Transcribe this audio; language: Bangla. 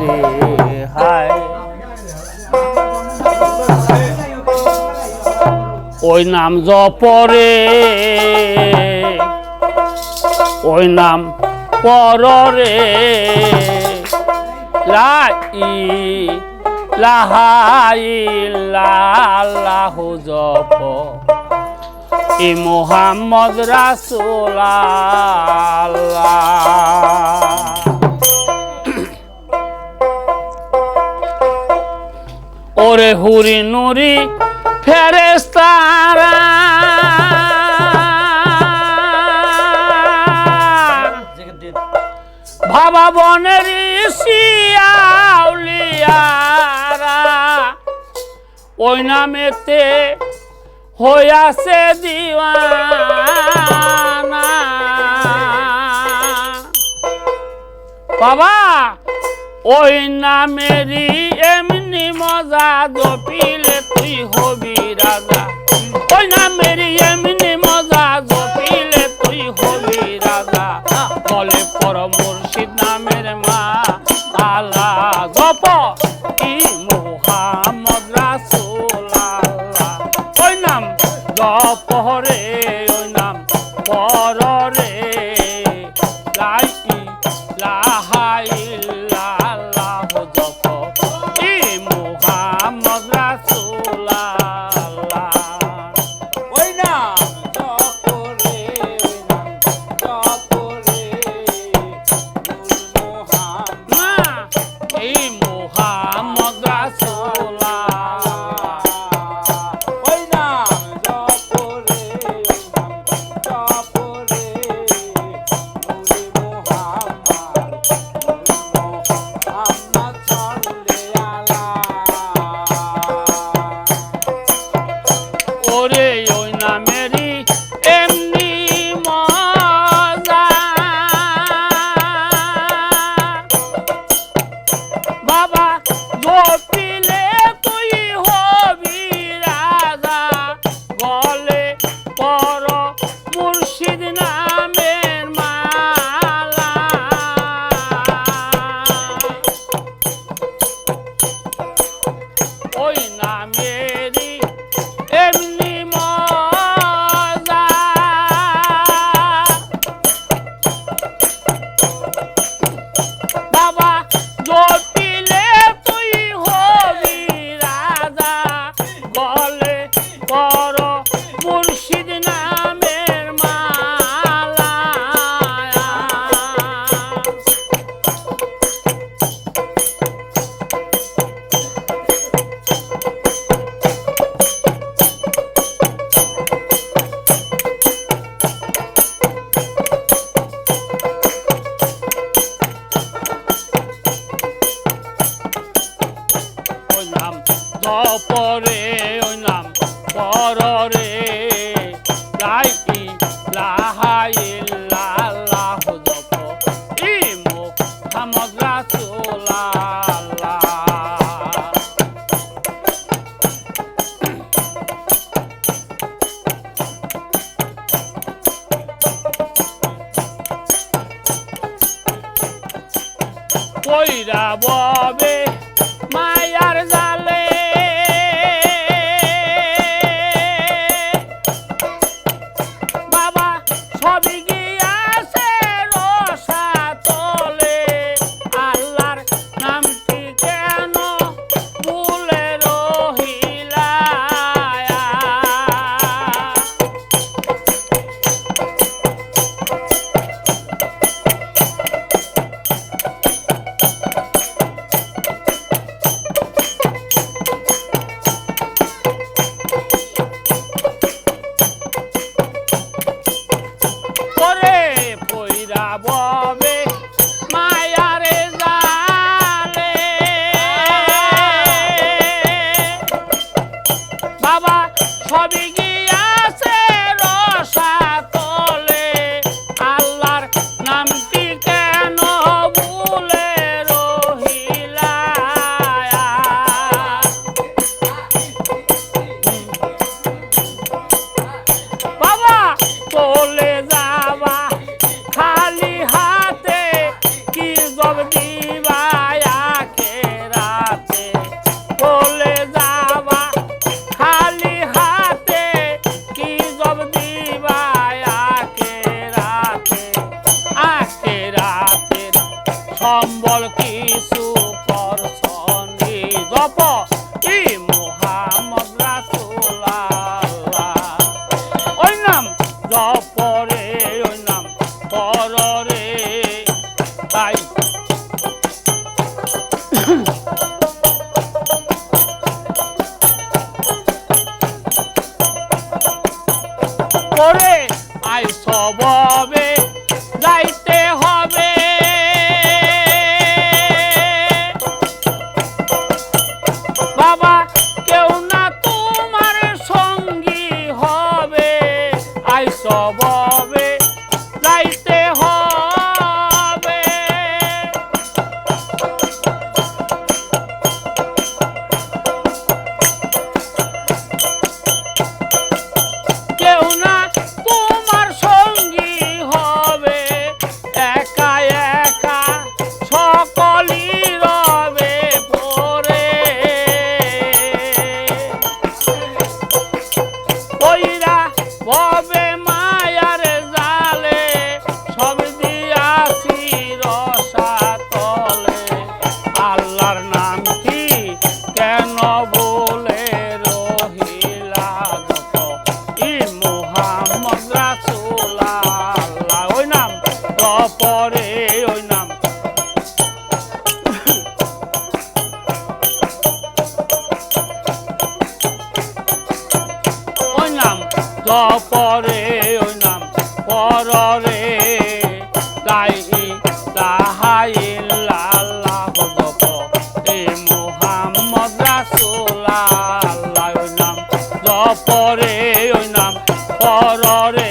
রে, হায়। ওই নাম জপরে, ওই নাম পররে। লাই লাহাই লাহ জপ। ই মোহাম্মদ রাসুল হুরি নুরি ফেরেস্তারা বাবা বনের শিয়াউলিয়ারা ওই নামেতে হইয়াছে দিওয়ানা। বাবা ওই নামেরই এমনি মজা জপিলে তুই হবি রাজা। ওই নামেরই এমনি মজা জপিলে তুই হবি রাজা। বলে পর মুর্শিদ নামের মা আলা জপ ই মোহাম্মদ রাসূল আল্লাহ ওই নাম জপ রে জপিলে কইরা ববে মায়ার জালে। বাবা সবই Robin প কর রে তাই তাহাই লাল্লাহ ভগব এ মোহাম্মদ রাসুল্লাহ নাম জপরে, ওই নাম কর রে